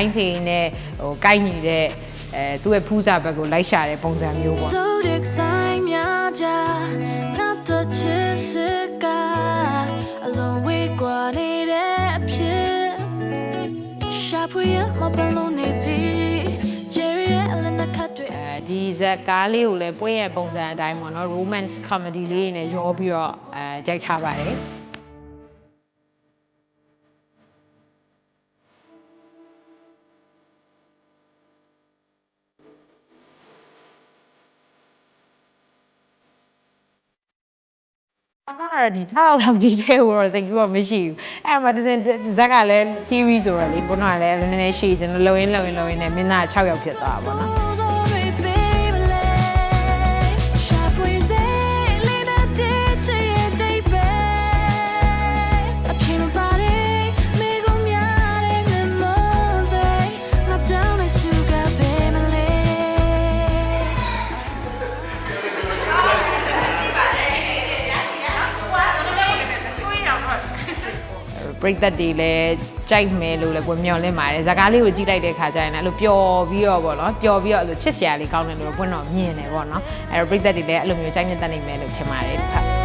င်းချင်နဲ့ဟိုကိုက်ညီတဲ့အဲသူ့ရဲ့ဖူးစာဘက်ကိုလိုက်ရှာတဲ့ပုံစံမျိုးပေါ့ So exciting ကြ not to chase it alone we got it a pure sharp we my balloon be jerry ellen the cut အဲဒီဇက်ကားလေးကိုလည်းပွင့်ရဲ့ပုံစံအတိုင်းပေါ့နော် romance comedy လေးနဲ့ရောပြီးတော့အဲကြိုက်ထားပါတယ် အာဒီထောက်လောက်ကြီးတဲ့ဟိုတော့စိတ်ကူတော့မရှိဘူးအဲ့မှာတစ်စင်ဇက်ကလည်း series ဆိုတော့လေဘုနာလည်းနည်းနည်းရှိကျွန်တော်လုံရင်းလုံရင်းလုံရင်းနဲ့မင်းသား6ယောက်ဖြစ်သွားတာပေါ့နော် ပရိသတ်တွေလည်းကြိုက်မယ်လို့လည်းကိုမျှော်လင့်ပါတယ်ဇာကားလေးကိုကြည့်လိုက်တဲ့ခါကျရင်လည်းအဲ့လိုပျော်ပြီးတော့ပေါ့နော်ပျော်ပြီးတော့အဲ့လိုချစ်စရာလေးကောင်းတယ်လို့ပွင့်တော့မြင်တယ်ပေါ့နော်အဲ့တော့ပရိသတ်တွေလည်းအဲ့လိုမျိုးကြိုက်နေတတ်နိုင်မယ်လို့ထင်ပါတယ်ဟုတ်